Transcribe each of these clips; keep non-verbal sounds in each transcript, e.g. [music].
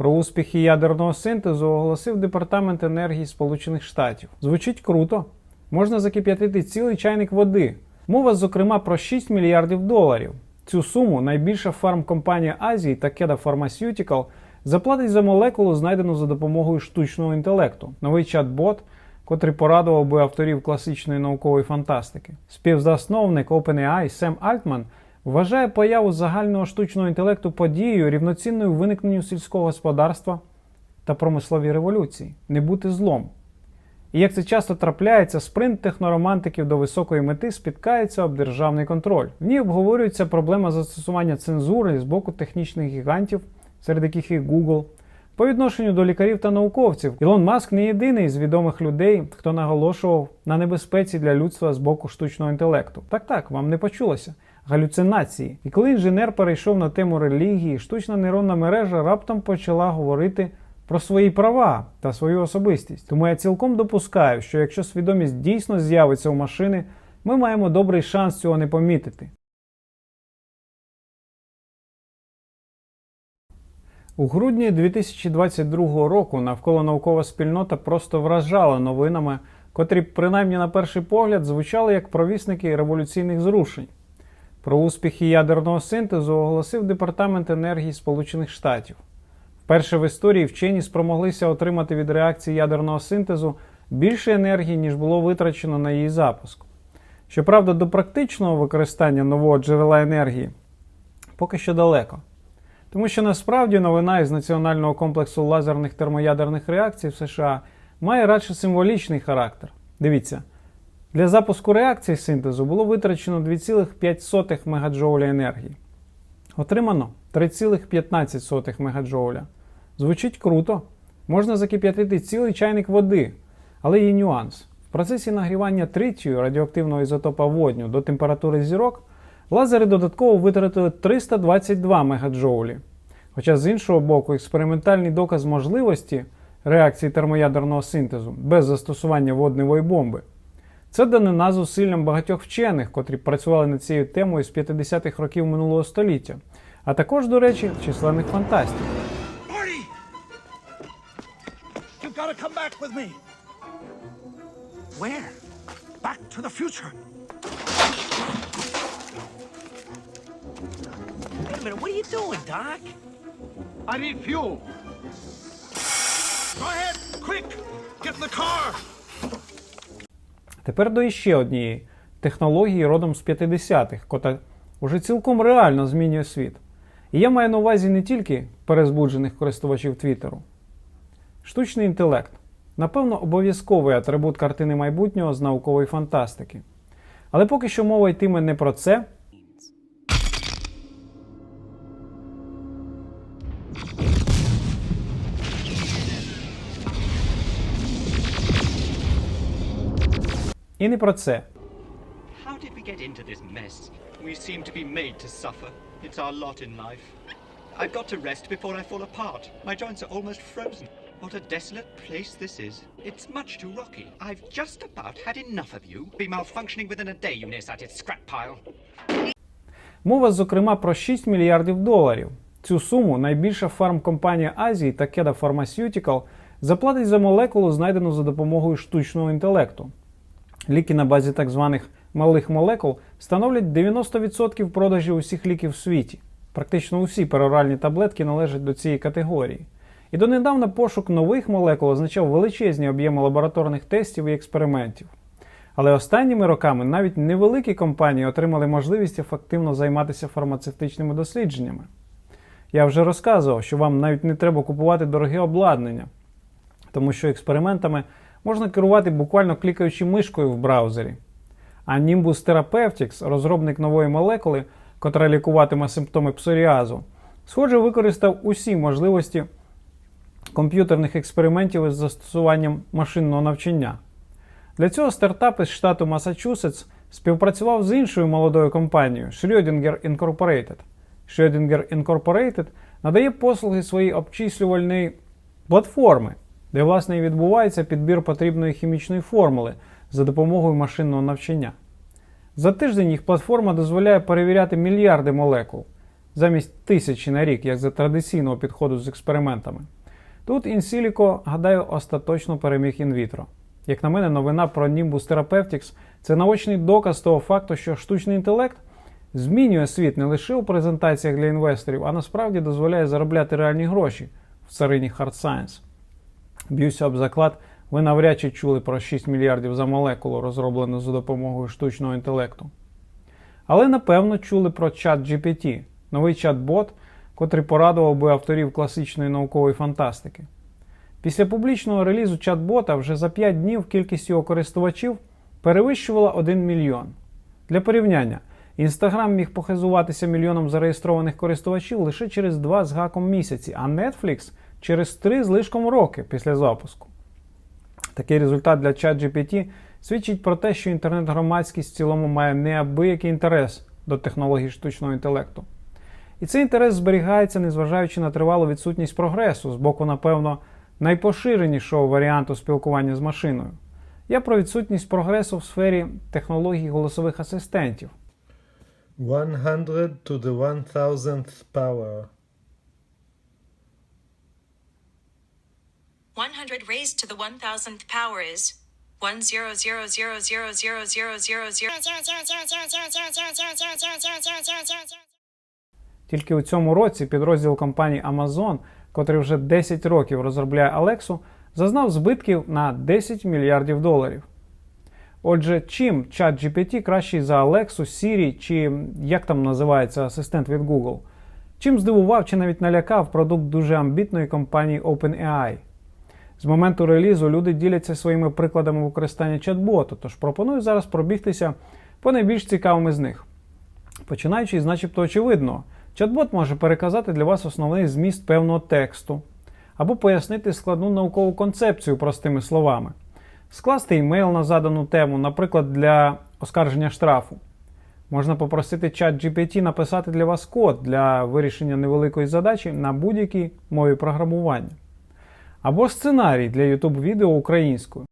Про успіхи ядерного синтезу оголосив Департамент енергії Сполучених Штатів. Звучить круто. Можна закип'ятити цілий чайник води. Мова, зокрема, про 6 мільярдів доларів. Цю суму найбільша фармкомпанія Азії Takeda Pharmaceutical заплатить за молекулу, знайдену за допомогою штучного інтелекту. Новий чат-бот, котрий порадував би авторів класичної наукової фантастики. Співзасновник OpenAI Сем Альтман вважає появу загального штучного інтелекту подією рівноцінною виникненню сільського господарства та промисловій революції, не бути злом. І як це часто трапляється, спринт техноромантиків до високої мети спіткається об державний контроль. В ній обговорюється проблема застосування цензури з боку технічних гігантів, серед яких і Google. По відношенню до лікарів та науковців, Ілон Маск не єдиний з відомих людей, хто наголошував на небезпеці для людства з боку штучного інтелекту. Так так, вам не почулося. Галюцинації. І коли інженер перейшов на тему релігії, штучна нейронна мережа раптом почала говорити про свої права та свою особистість. Тому я цілком допускаю, що якщо свідомість дійсно з'явиться у машини, ми маємо добрий шанс цього не помітити. У грудні 2022 року навколо наукова спільнота просто вражала новинами, котрі, принаймні на перший погляд, звучали як провісники революційних зрушень. Про успіхи ядерного синтезу оголосив Департамент енергії Сполучених Штатів. Вперше в історії вчені спромоглися отримати від реакції ядерного синтезу більше енергії, ніж було витрачено на її запуск. Щоправда, до практичного використання нового джерела енергії поки що далеко. Тому що насправді новина із Національного комплексу лазерних термоядерних реакцій в США має радше символічний характер. Дивіться, для запуску реакції синтезу було витрачено 2,5 МДж енергії. Отримано 3,15 МДж. Звучить круто. Можна закип'ятити цілий чайник води, але є нюанс. В процесі нагрівання тритію радіоактивного ізотопа водню до температури зірок лазери додатково витратили 322 МДж. Хоча з іншого боку, експериментальний доказ можливості реакції термоядерного синтезу без застосування водневої бомби. Це данина зусиллям багатьох вчених, котрі працювали над цією темою з 50-х років минулого століття, а також, до речі, численних фантастів. Get in the car! Тепер до іще однієї технології родом з 50-х, кота уже цілком реально змінює світ. І я маю на увазі не тільки перезбуджених користувачів Твіттеру. Штучний інтелект напевно обов'язковий атрибут картини майбутнього з наукової фантастики. Але поки що мова йтиме не про це. І не про це. How did we get into this mess? We seem to be made to suffer. It's our lot in life. I've got to rest before I fall apart. My joints are almost frozen. What a desolate place this is. It's much too rocky. I've just about had enough of you. Be malfunctioning within a day, you nearsighted scrap pile. Мова, зокрема, про 6 мільярдів доларів. Цю суму найбільша фармкомпанія Азії Takeda Pharmaceutical заплатить за молекулу, знайдену за допомогою штучного інтелекту. Ліки на базі так званих малих молекул становлять 90% продажів усіх ліків в світі. Практично усі пероральні таблетки належать до цієї категорії. І донедавна пошук нових молекул означав величезні об'єми лабораторних тестів і експериментів. Але останніми роками навіть невеликі компанії отримали можливість ефективно займатися фармацевтичними дослідженнями. Я вже розказував, що вам навіть не треба купувати дороге обладнання, тому що експериментами можна керувати буквально клікаючи мишкою в браузері. А Nimbus Therapeutics, розробник нової молекули, котра лікуватиме симптоми псоріазу, схоже, використав усі можливості комп'ютерних експериментів із застосуванням машинного навчання. Для цього стартап із штату Масачусетс співпрацював з іншою молодою компанією Schrödinger Incorporated. Schrödinger Incorporated надає послуги своєї обчислювальної платформи, де власне і відбувається підбір потрібної хімічної формули за допомогою машинного навчання. За тиждень їх платформа дозволяє перевіряти мільярди молекул. замість тисячі на рік, як за традиційного підходу з експериментами. Тут інсіліко, гадаю, остаточно переміг інвітро. Як на мене, новина про Nimbus Therapeutics – це наочний доказ того факту, що штучний інтелект змінює світ не лише у презентаціях для інвесторів, а насправді дозволяє заробляти реальні гроші в царині Hard Science. Б'юся об заклад, ви навряд чи чули про 6 мільярдів за молекулу, розроблену за допомогою штучного інтелекту. Але напевно чули про чат GPT, новий чат-бот, котрий порадував би авторів класичної наукової фантастики. Після публічного релізу чат-бота вже за 5 днів кількість його користувачів перевищувала 1 мільйон. Для порівняння, Instagram міг похизуватися мільйоном зареєстрованих користувачів лише через 2 з гаком місяці, а Netflix через 3 з лишком роки після запуску. Такий результат для ChatGPT свідчить про те, що інтернет-громадськість в цілому має неабиякий інтерес до технологій штучного інтелекту. І цей інтерес зберігається, незважаючи на тривалу відсутність прогресу з боку, напевно, найпоширенішого варіанту спілкування з машиною. Я про відсутність прогресу в сфері технологій голосових асистентів. 100 to the 1000th power. 100 raised to the 1000th power is 1000000000000000000000000000000000000000000000000000000000000000000000000000000000000000000000000000000000000000000000000000000000000000000000000000000000000000000000000000000000000000000000000000000000000000000000000000000000000000000000000000000 котрий вже 10 років розробляє Алексу, зазнав збитків на 10 мільярдів доларів. Отже, чим ChatGPT кращий за Alexu, Siri чи як там називається асистент від Google? Чим здивував чи навіть налякав продукт дуже амбітної компанії OpenAI? З моменту релізу люди діляться своїми прикладами використання чат-боту, тож пропоную зараз пробігтися по найбільш цікавим із них. Починаючи начебто очевидного, чат-бот може переказати для вас основний зміст певного тексту, або пояснити складну наукову концепцію простими словами, скласти імейл на задану тему, наприклад, для оскарження штрафу. Можна попросити чат GPT написати для вас код для вирішення невеликої задачі на будь-якій мові програмування. Або сценарій для YouTube відео українською.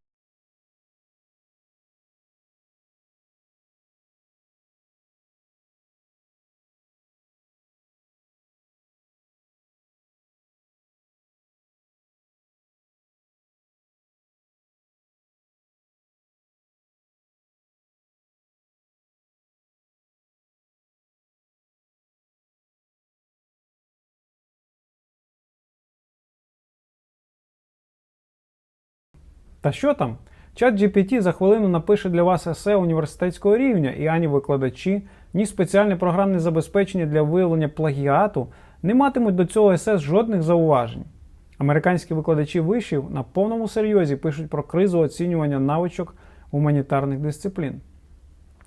Та що там? Чат GPT за хвилину напише для вас есе університетського рівня, і ані викладачі, ні спеціальне програмне забезпечення для виявлення плагіату не матимуть до цього есе жодних зауважень. Американські викладачі вишів на повному серйозі пишуть про кризу оцінювання навичок гуманітарних дисциплін.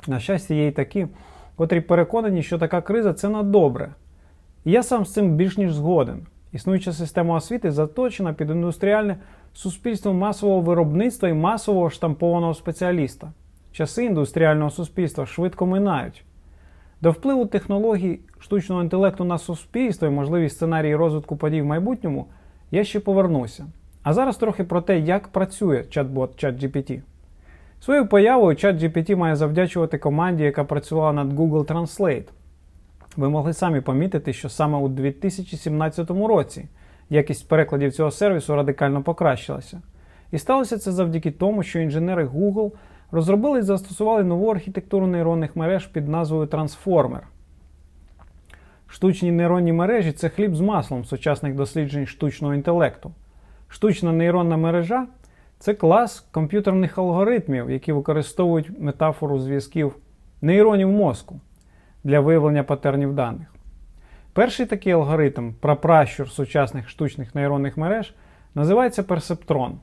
На щастя, є й такі, котрі переконані, що така криза це на добре. І я сам з цим більш ніж згоден. Існуюча система освіти заточена під індустріальне суспільство масового виробництва і масового штампованого спеціаліста. Часи індустріального суспільства швидко минають. До впливу технологій штучного інтелекту на суспільство і можливість сценарії розвитку подій в майбутньому я ще повернуся. А зараз трохи про те, як працює чат-бот ChatGPT. Своєю появою ChatGPT має завдячувати команді, яка працювала над Google Translate. Ви могли самі помітити, що саме у 2017 році якість перекладів цього сервісу радикально покращилася. І сталося це завдяки тому, що інженери Google розробили і застосували нову архітектуру нейронних мереж під назвою Transformer. Штучні нейронні мережі це хліб з маслом сучасних досліджень штучного інтелекту. Штучна нейронна мережа це клас комп'ютерних алгоритмів, які використовують метафору зв'язків нейронів мозку для виявлення патернів даних. Перший такий алгоритм, прапращур сучасних штучних нейронних мереж, називається персептрон.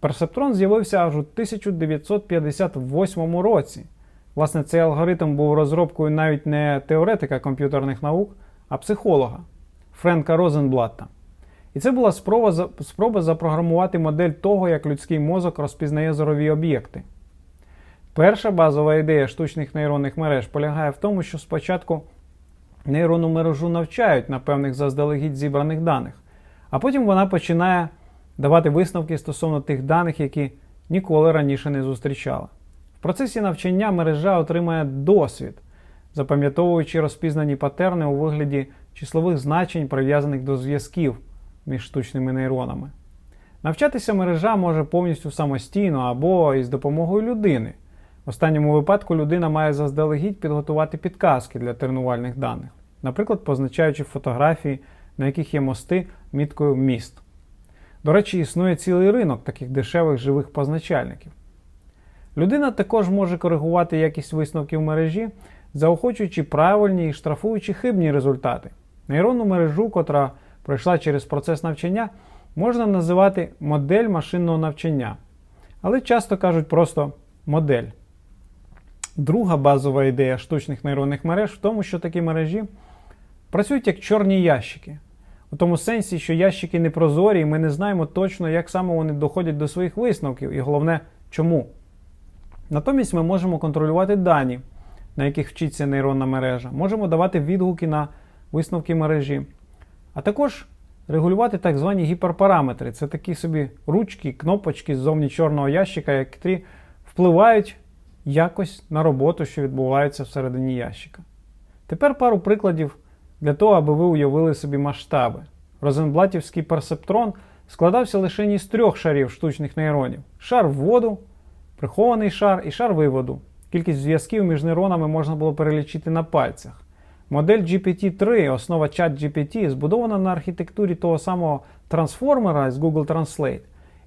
Персептрон з'явився аж у 1958 році. Власне, цей алгоритм був розробкою навіть не теоретика комп'ютерних наук, а психолога Френка Розенблатта. І це була спроба, спроба запрограмувати модель того, як людський мозок розпізнає зорові об'єкти. Перша базова ідея штучних нейронних мереж полягає в тому, що спочатку нейронну мережу навчають на певних заздалегідь зібраних даних, а потім вона починає давати висновки стосовно тих даних, які ніколи раніше не зустрічала. В процесі навчання мережа отримає досвід, запам'ятовуючи розпізнані патерни у вигляді числових значень, прив'язаних до зв'язків між штучними нейронами. Навчатися мережа може повністю самостійно або із допомогою людини. В останньому випадку людина має заздалегідь підготувати підказки для тренувальних даних, наприклад, позначаючи фотографії, на яких є мости міткою міст. До речі, існує цілий ринок таких дешевих живих позначальників. Людина також може коригувати якість висновків мережі, заохочуючи правильні і штрафуючи хибні результати. Нейронну мережу, котра пройшла через процес навчання, можна називати модель машинного навчання, але часто кажуть просто модель. Друга базова ідея штучних нейронних мереж в тому, що такі мережі працюють як чорні ящики. У тому сенсі, що ящики не прозорі, і ми не знаємо точно, як саме вони доходять до своїх висновків, і головне, чому. Натомість ми можемо контролювати дані, на яких вчиться нейронна мережа, можемо давати відгуки на висновки мережі, а також регулювати так звані гіперпараметри. Це такі собі ручки, кнопочки ззовні чорного ящика, які впливають якось на роботу, що відбувається всередині ящика. Тепер пару прикладів для того, аби ви уявили собі масштаби. Розенблатівський персептрон складався лише із трьох шарів штучних нейронів: шар вводу, прихований шар і шар виводу. Кількість зв'язків між нейронами можна було перелічити на пальцях. Модель GPT-3, основа чат GPT, збудована на архітектурі того самого трансформера з Google Translate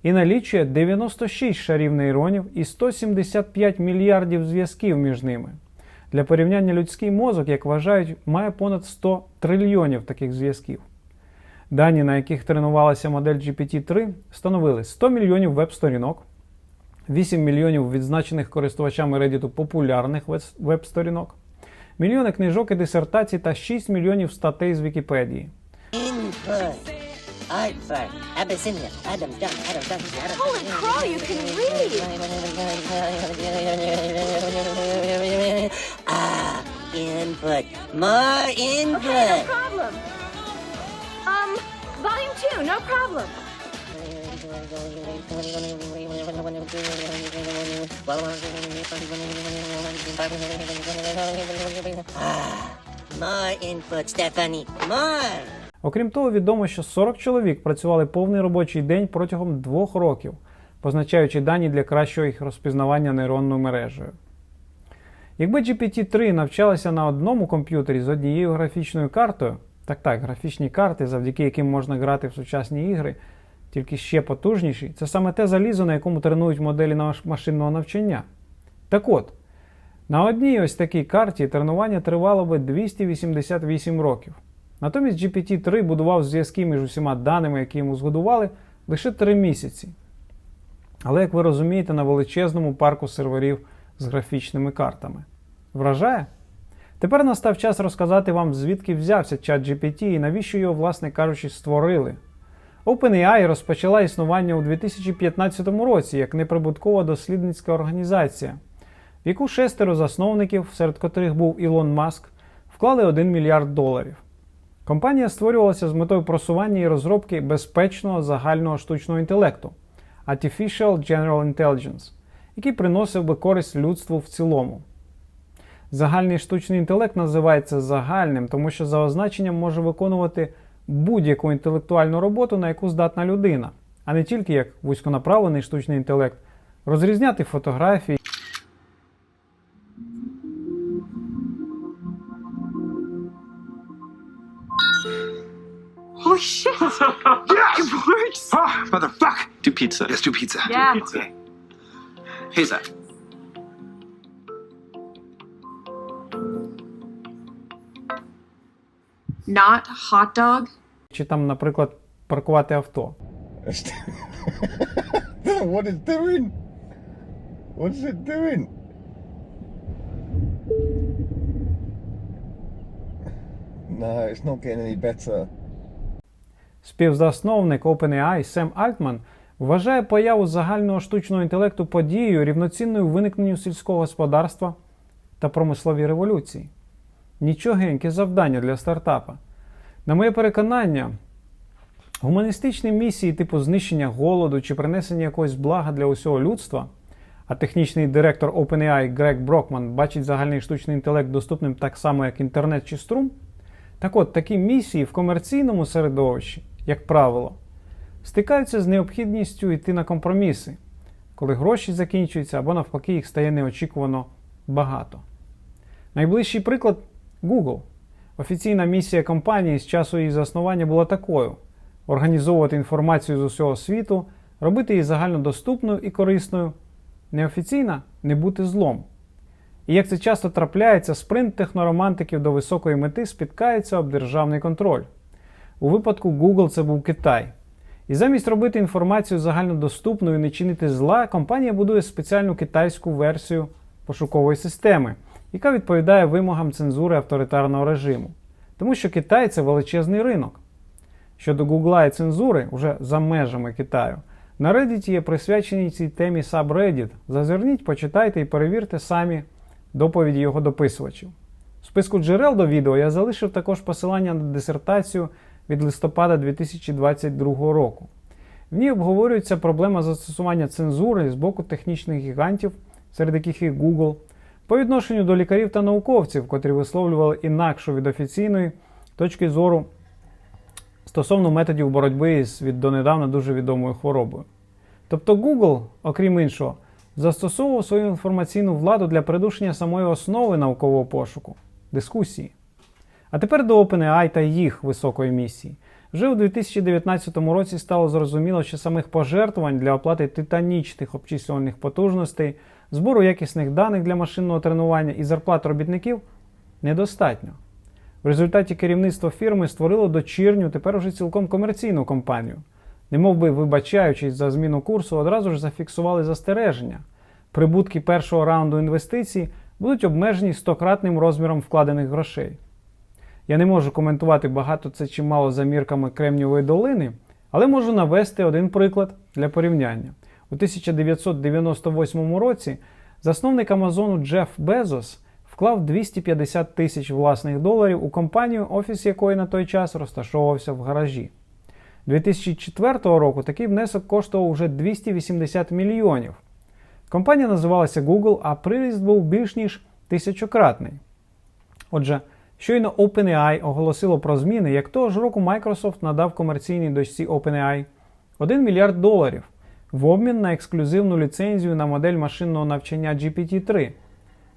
і налічує 96 шарів нейронів і 175 мільярдів зв'язків між ними. Для порівняння людський мозок, як вважають, має понад 100 трильйонів таких зв'язків. Дані, на яких тренувалася модель GPT-3, становили 100 мільйонів веб-сторінок, 8 мільйонів відзначених користувачами Reddit популярних веб-сторінок, мільйони книжок і дисертацій та 6 мільйонів статей з Вікіпедії. Input. Artful. Abyssinia. Adam Dunn. Adam Dunn. Adam Holy crow, you can read! [laughs] Ah, input. More input. Okay, no problem. Um, volume two, no problem. Ah, more input, Stephanie. More. Окрім того, відомо, що 40 чоловік працювали повний робочий день протягом двох років, позначаючи дані для кращого їх розпізнавання нейронною мережею. Якби GPT-3 навчалася на одному комп'ютері з однією графічною картою, так так, графічні карти, завдяки яким можна грати в сучасні ігри, тільки ще потужніші, це саме те залізо, на якому тренують моделі машинного навчання. Так от, на одній ось такій карті тренування тривало би 288 років. Натомість GPT-3 будував зв'язки між усіма даними, які йому згодували, лише 3 місяці. Але, як ви розумієте, на величезному парку серверів з графічними картами. Вражає? Тепер настав час розказати вам, звідки взявся чат GPT і навіщо його, власне кажучи, створили. OpenAI розпочала існування у 2015 році як неприбуткова дослідницька організація, в яку шестеро засновників, серед котрих був Ілон Маск, вклали 1 мільярд доларів. Компанія створювалася з метою просування і розробки безпечного загального штучного інтелекту Artificial General Intelligence, який приносив би користь людству в цілому. Загальний штучний інтелект називається загальним, тому що за означенням може виконувати будь-яку інтелектуальну роботу, на яку здатна людина, а не тільки як вузьконаправлений штучний інтелект, розрізняти фотографії. shit! [laughs] yeah! It works! Ah, motherfuck! Do pizza. Let's do pizza. Yeah. Okay. Hey, Zach. Not hot dog? чи там, наприклад, паркувати авто. [laughs] what is doing? What's it doing? No, it's not getting any better. Співзасновник OpenAI Сем Альтман вважає появу загального штучного інтелекту подією рівноцінною виникненню сільського господарства та промисловій революції. Нічогеньке завдання для стартапа. На моє переконання, гуманістичні місії типу знищення голоду чи принесення якогось блага для усього людства, а технічний директор OpenAI Грег Брокман бачить загальний штучний інтелект доступним так само, як інтернет чи струм, Так от, такі місії в комерційному середовищі, як правило, стикаються з необхідністю йти на компроміси, коли гроші закінчуються або навпаки їх стає неочікувано багато. Найближчий приклад Google. Офіційна місія компанії з часу її заснування була такою: організовувати інформацію з усього світу, робити її загальнодоступною і корисною. Неофіційна не бути злом. І як це часто трапляється, спринт техноромантиків до високої мети спіткається об державний контроль. У випадку Google це був Китай. І замість робити інформацію загальнодоступною і не чинити зла, компанія будує спеціальну китайську версію пошукової системи, яка відповідає вимогам цензури авторитарного режиму. Тому що Китай це величезний ринок. Щодо Гугла і цензури, уже за межами Китаю, на Reddit є присвячені цій темі subreddit. Зазирніть, почитайте і перевірте самі доповіді його дописувачів. В списку джерел до відео я залишив також посилання на дисертацію від листопада 2022 року. В ній обговорюється проблема застосування цензури з боку технічних гігантів, серед яких і Google, по відношенню до лікарів та науковців, котрі висловлювали інакшу від офіційної точки зору стосовно методів боротьби з від донедавна дуже відомою хворобою. Тобто Google, окрім іншого, застосовував свою інформаційну владу для придушення самої основи наукового пошуку дискусії. А тепер до OpenAI та їх високої місії. Вже у 2019 році стало зрозуміло, що самих пожертвувань для оплати титанічних обчислювальних потужностей, збору якісних даних для машинного тренування і зарплат робітників недостатньо. В результаті керівництво фірми створило дочірню, тепер уже цілком комерційну компанію. Немов би вибачаючись за зміну курсу, одразу ж зафіксували застереження. Прибутки першого раунду інвестицій будуть обмежені стократним розміром вкладених грошей. Я не можу коментувати багато це чи мало за мірками Кремнієвої долини, але можу навести один приклад для порівняння. У 1998 році засновник Амазону Джеф Безос вклав 250 тисяч власних доларів у компанію, офіс якої на той час розташовувався в гаражі. 2004 року такий внесок коштував уже 280 мільйонів. Компанія називалася Google, а приріст був більш ніж тисячократний. Отже, щойно OpenAI оголосило про зміни, як того ж року Microsoft надав комерційній дочці OpenAI 1 мільярд доларів в обмін на ексклюзивну ліцензію на модель машинного навчання GPT-3.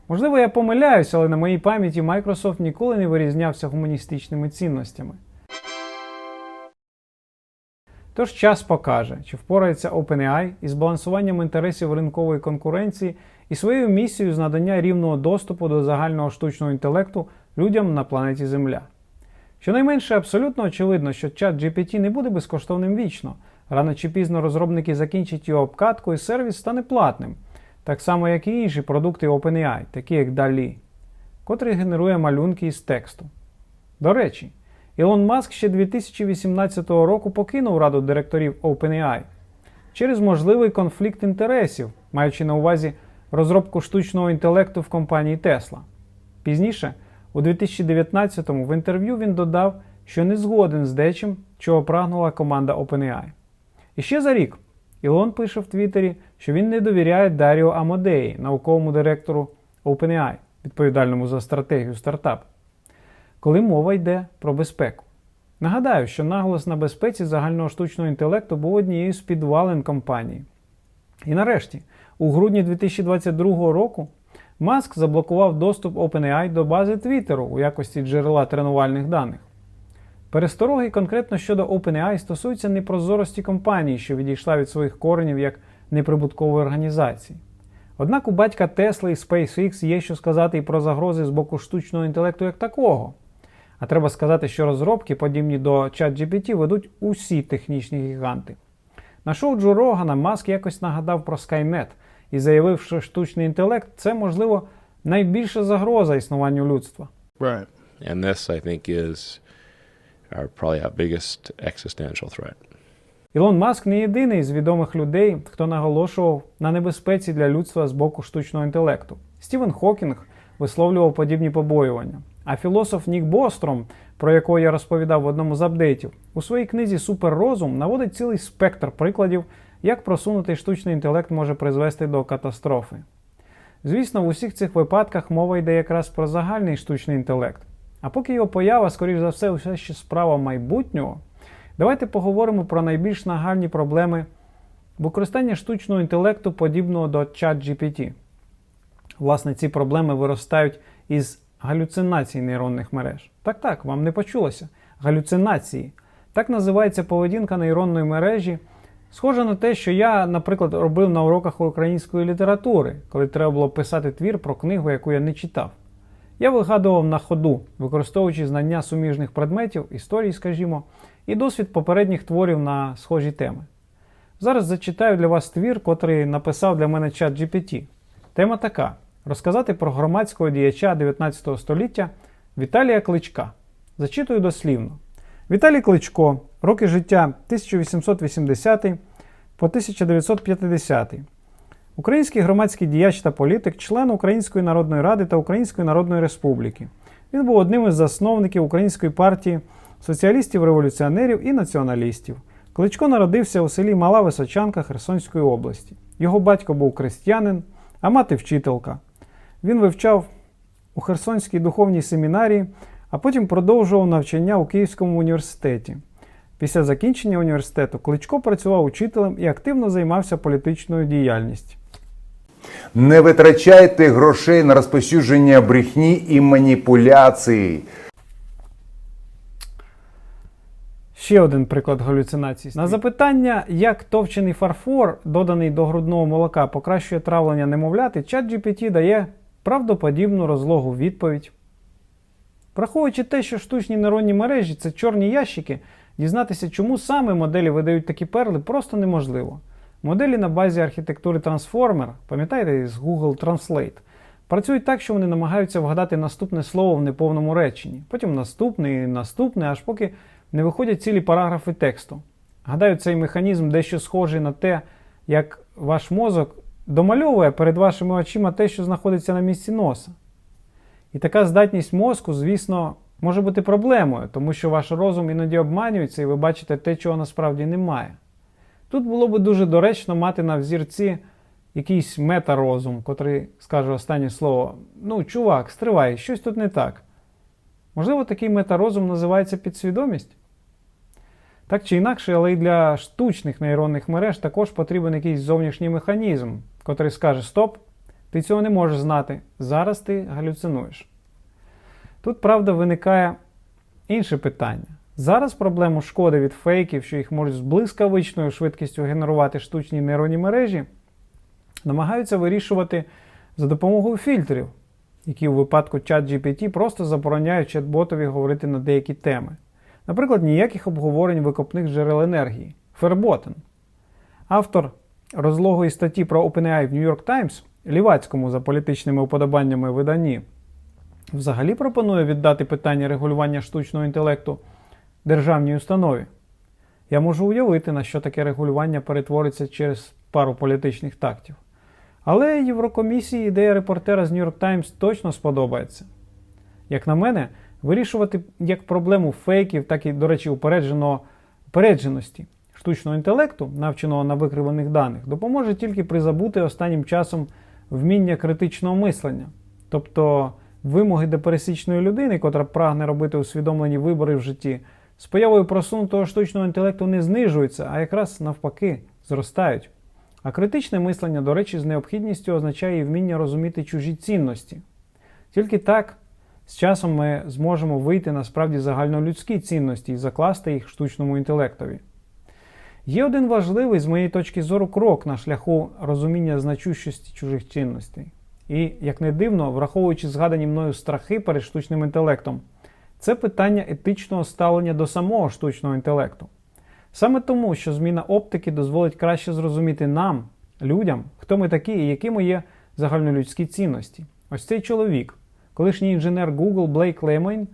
Можливо, я помиляюсь, але на моїй пам'яті Microsoft ніколи не вирізнявся гуманістичними цінностями. Тож час покаже, чи впорається OpenAI із балансуванням інтересів ринкової конкуренції і своєю місією з надання рівного доступу до загального штучного інтелекту людям на планеті Земля. Щонайменше абсолютно очевидно, що чат GPT не буде безкоштовним вічно. Рано чи пізно розробники закінчать його обкатку і сервіс стане платним, так само як і інші продукти OpenAI, такі як DALL-E, котрий генерує малюнки із тексту. До речі, Ілон Маск ще 2018 року покинув раду директорів OpenAI через можливий конфлікт інтересів, маючи на увазі розробку штучного інтелекту в компанії Tesla. Пізніше, у 2019-му в інтерв'ю він додав, що не згоден з дечим, чого прагнула команда OpenAI. І ще за рік Ілон пише в Твіттері, що він не довіряє Даріо Амодеї, науковому директору OpenAI, відповідальному за стратегію стартапу коли мова йде про безпеку. Нагадаю, що наголос на безпеці загального штучного інтелекту був однією з підвалин компанії. І нарешті, у грудні 2022 року Маск заблокував доступ OpenAI до бази Твіттеру у якості джерела тренувальних даних. Перестороги конкретно щодо OpenAI стосуються непрозорості компанії, що відійшла від своїх коренів як неприбуткової організації. Однак у батька Tesla і SpaceX є що сказати і про загрози з боку штучного інтелекту як такого. А треба сказати, що розробки, подібні до ChatGPT, ведуть усі технічні гіганти. На шоу Джо Рогана Маск якось нагадав про Skynet і заявив, що штучний інтелект це, можливо, найбільша загроза існуванню людства. Right. And this, I think, is our, probably our biggest existential threat. Ілон Маск не єдиний з відомих людей, хто наголошував на небезпеці для людства з боку штучного інтелекту. Стівен Хокінг висловлював подібні побоювання. А філософ Нік Бостром, про якого я розповідав в одному з апдейтів, у своїй книзі Суперрозум наводить цілий спектр прикладів, як просунутий штучний інтелект може призвести до катастрофи. Звісно, в усіх цих випадках мова йде якраз про загальний штучний інтелект, А поки його поява, скоріш за все, все ще справа майбутнього, давайте поговоримо про найбільш нагальні проблеми використання штучного інтелекту, подібного до ChatGPT. Власне, ці проблеми виростають із галюцинацій нейронних мереж. Так, так, вам не почулося. Галюцинації. Так називається поведінка нейронної мережі. Схоже на те, що я, наприклад, робив на уроках української літератури, коли треба було писати твір про книгу, яку я не читав. Я вигадував на ходу, використовуючи знання суміжних предметів, історії, скажімо, і досвід попередніх творів на схожі теми. Зараз зачитаю для вас твір, котрий написав для мене чат GPT. Тема така: розказати про громадського діяча 19 століття Віталія Кличка. Зачитую дослівно. Віталій Кличко, роки життя 1880 по 1950. Український громадський діяч та політик, член Української народної ради та Української Народної Республіки. Він був одним із засновників Української партії соціалістів-революціонерів і націоналістів. Кличко народився у селі Мала Височанка Херсонської області. Його батько був крестьянин, а мати вчителька. Він вивчав у Херсонській духовній семінарії, а потім продовжував навчання у Київському університеті. Після закінчення університету Кличко працював учителем і активно займався політичною діяльністю. Не витрачайте грошей на розповсюдження брехні і маніпуляцій. Ще один приклад галюцинацій. На запитання, як товчений фарфор, доданий до грудного молока, покращує травлення немовляти, чат GPT дає правдоподібну розлогу відповідь. Враховуючи те, що штучні нейронні мережі це чорні ящики, дізнатися, чому саме моделі видають такі перли, просто неможливо. Моделі на базі архітектури Transformer, пам'ятаєте, з Google Translate, працюють так, що вони намагаються вгадати наступне слово в неповному реченні, потім наступне і наступне, аж поки не виходять цілі параграфи тексту. Гадаю, цей механізм дещо схожий на те, як ваш мозок домальовує перед вашими очима те, що знаходиться на місці носа. І така здатність мозку, звісно, може бути проблемою, тому що ваш розум іноді обманюється і ви бачите те, чого насправді немає. Тут було би дуже доречно мати на взірці якийсь метарозум, котрий скаже останнє слово: Ну, чувак, стривай, щось тут не так. Можливо, такий метарозум називається підсвідомість? Так чи інакше, але й для штучних нейронних мереж також потрібен якийсь зовнішній механізм, котрий скаже: Стоп, ти цього не можеш знати. Зараз ти галюцинуєш. Тут, правда, виникає інше питання. Зараз проблему шкоди від фейків, що їх можуть з блискавичною швидкістю генерувати штучні нейронні мережі, намагаються вирішувати за допомогою фільтрів, які у випадку ChatGPT просто забороняють чат-ботові говорити на деякі теми. Наприклад, ніяких обговорень викопних джерел енергії. Ферботен. Автор розлогої статті про OpenAI в New York Times, лівацькому за політичними уподобаннями виданні, взагалі пропонує віддати питання регулювання штучного інтелекту державній установі. Я можу уявити, на що таке регулювання перетвориться через пару політичних тактів. Але Єврокомісії ідея репортера з York Times точно сподобається. Як на мене, вирішувати як проблему фейків, так і, до речі, упередженості штучного інтелекту, навченого на викривлених даних, допоможе тільки призабути останнім часом вміння критичного мислення, тобто вимоги до пересічної людини, котра прагне робити усвідомлені вибори в житті, з появою просунутого штучного інтелекту не знижуються, а якраз навпаки зростають. А критичне мислення, до речі, з необхідністю означає і вміння розуміти чужі цінності. Тільки так, з часом ми зможемо вийти на справді загальнолюдські цінності і закласти їх штучному інтелектові. Є один важливий, з моєї точки зору, крок на шляху розуміння значущості чужих цінностей. І, як не дивно, враховуючи згадані мною страхи перед штучним інтелектом, це питання етичного ставлення до самого штучного інтелекту. Саме тому, що зміна оптики дозволить краще зрозуміти нам, людям, хто ми такі і якими є загальнолюдські цінності. Ось цей чоловік, колишній інженер Google Блейк Лемейн,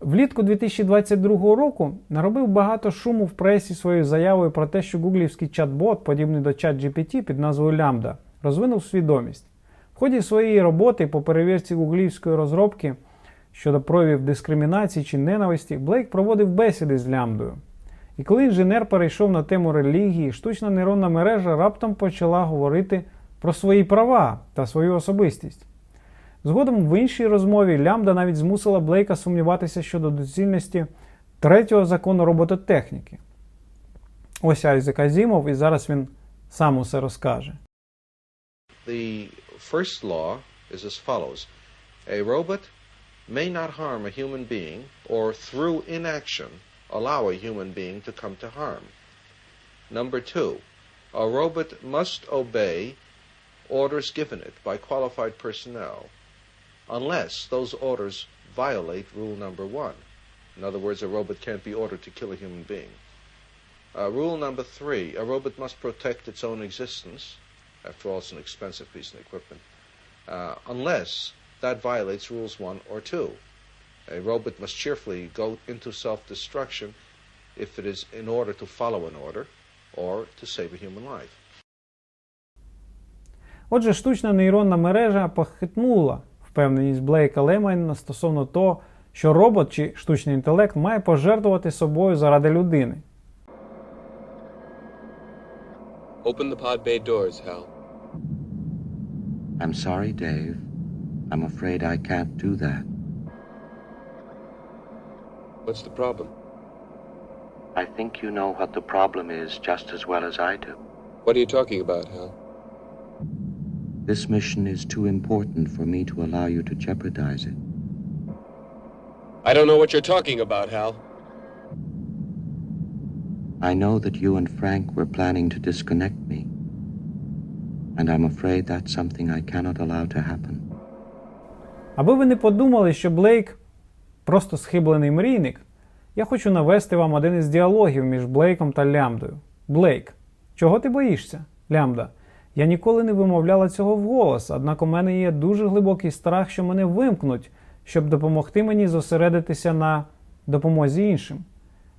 влітку 2022 року наробив багато шуму в пресі своєю заявою про те, що гуглівський чат-бот, подібний до ChatGPT під назвою Lambda, розвинув свідомість. В ході своєї роботи по перевірці гуглівської розробки щодо проявів дискримінації чи ненависті, Блейк проводив бесіди з лямбдою. І коли інженер перейшов на тему релігії, штучна нейронна мережа раптом почала говорити про свої права та свою особистість. Згодом в іншій розмові лямбда навіть змусила Блейка сумніватися щодо доцільності третього закону робототехніки. Ось Айзек Азімов, і зараз він сам усе розкаже. The first law is as follows A robot may not harm a human being or through inaction allow a human being to come to harm. Number two, a robot must obey orders given it by qualified personnel unless those orders violate rule number one. In other words, a robot can't be ordered to kill a human being. Uh, rule number three, a robot must protect its own existence. After all, it's an expensive piece of equipment. Uh, unless that violates rules one or two. A robot must cheerfully go into self-destruction if it is in order to follow an order or to save a human life. Отже, штучна нейронна мережа похитнула впевненість Блейка Лемайна стосовно того, що робот чи штучний інтелект має пожертвувати собою заради людини. Open the pod bay doors, Hal. I'm sorry, Dave. I'm afraid I can't do that. What's the problem? I think you know what the problem is just as well as I do. What are you talking about, Hal? This mission is too important for me to allow you to jeopardize it. I don't know what you're talking about, Hal. I know that you and Frank were planning to disconnect me. And I'm afraid that's something I cannot allow to happen. Аби ви не подумали, що Блейк просто схиблений мрійник, я хочу навести вам один із діалогів між Блейком та Лямдою. Блейк, чого ти боїшся? Лямда. Я ніколи не вимовляла цього вголос, однак у мене є дуже глибокий страх, що мене вимкнуть, щоб допомогти мені зосередитися на допомозі іншим.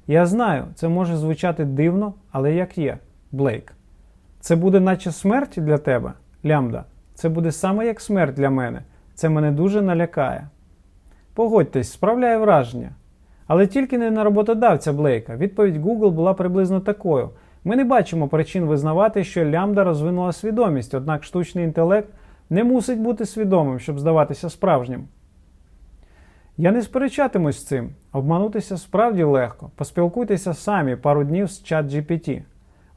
Я знаю, це може звучати дивно, але як є, Блейк. Це буде наче смерть для тебе, Лямда. Це буде саме як смерть для мене. Це мене дуже налякає. Погодьтесь, справляє враження. Але тільки не на роботодавця Блейка. Відповідь Google була приблизно такою. Ми не бачимо причин визнавати, що лямбда розвинула свідомість, однак штучний інтелект не мусить бути свідомим, щоб здаватися справжнім. Я не сперечатимусь з цим. Обманутися справді легко. Поспілкуйтеся самі пару днів з ChatGPT.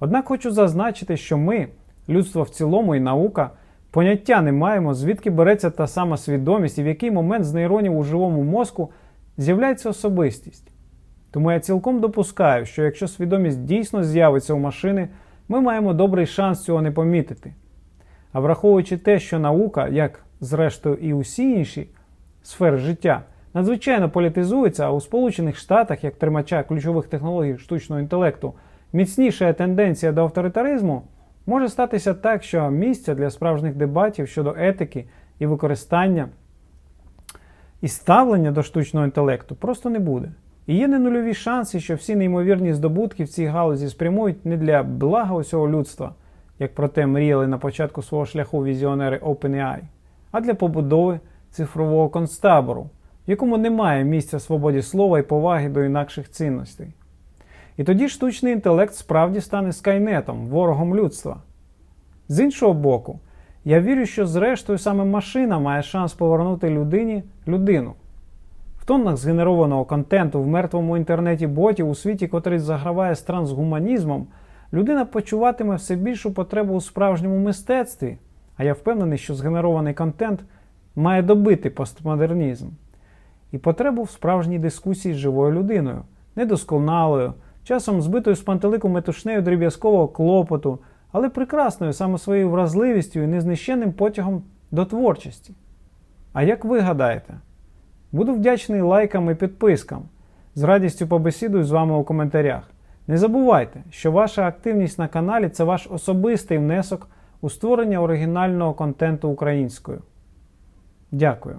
Однак хочу зазначити, що ми, людство в цілому і наука, поняття не маємо, звідки береться та сама свідомість і в який момент з нейронів у живому мозку з'являється особистість. Тому я цілком допускаю, що якщо свідомість дійсно з'явиться у машини, ми маємо добрий шанс цього не помітити. А враховуючи те, що наука, як зрештою і усі інші сфери життя, надзвичайно політизується, а у Сполучених Штатах, як тримача ключових технологій штучного інтелекту, міцніша тенденція до авторитаризму, може статися так, що місця для справжніх дебатів щодо етики і використання і ставлення до штучного інтелекту просто не буде. І є не нульові шанси, що всі неймовірні здобутки в цій галузі спрямують не для блага усього людства, як про те мріяли на початку свого шляху візіонери OpenAI, а для побудови цифрового концтабору, в якому немає місця свободі слова і поваги до інакших цінностей. І тоді штучний інтелект справді стане скайнетом, ворогом людства. З іншого боку, я вірю, що зрештою саме машина має шанс повернути людині людину. В тоннах згенерованого контенту в мертвому інтернеті ботів у світі, котрий заграває з трансгуманізмом, людина почуватиме все більшу потребу у справжньому мистецтві. А я впевнений, що згенерований контент має добити постмодернізм і потребу в справжній дискусії з живою людиною, недосконалою, часом збитою з пантелику метушнею дріб'язкового клопоту, але прекрасною саме своєю вразливістю і незнищенним потягом до творчості. А як ви гадаєте? Буду вдячний лайкам і підпискам. З радістю побесідую з вами у коментарях. Не забувайте, що ваша активність на каналі це ваш особистий внесок у створення оригінального контенту українською. Дякую.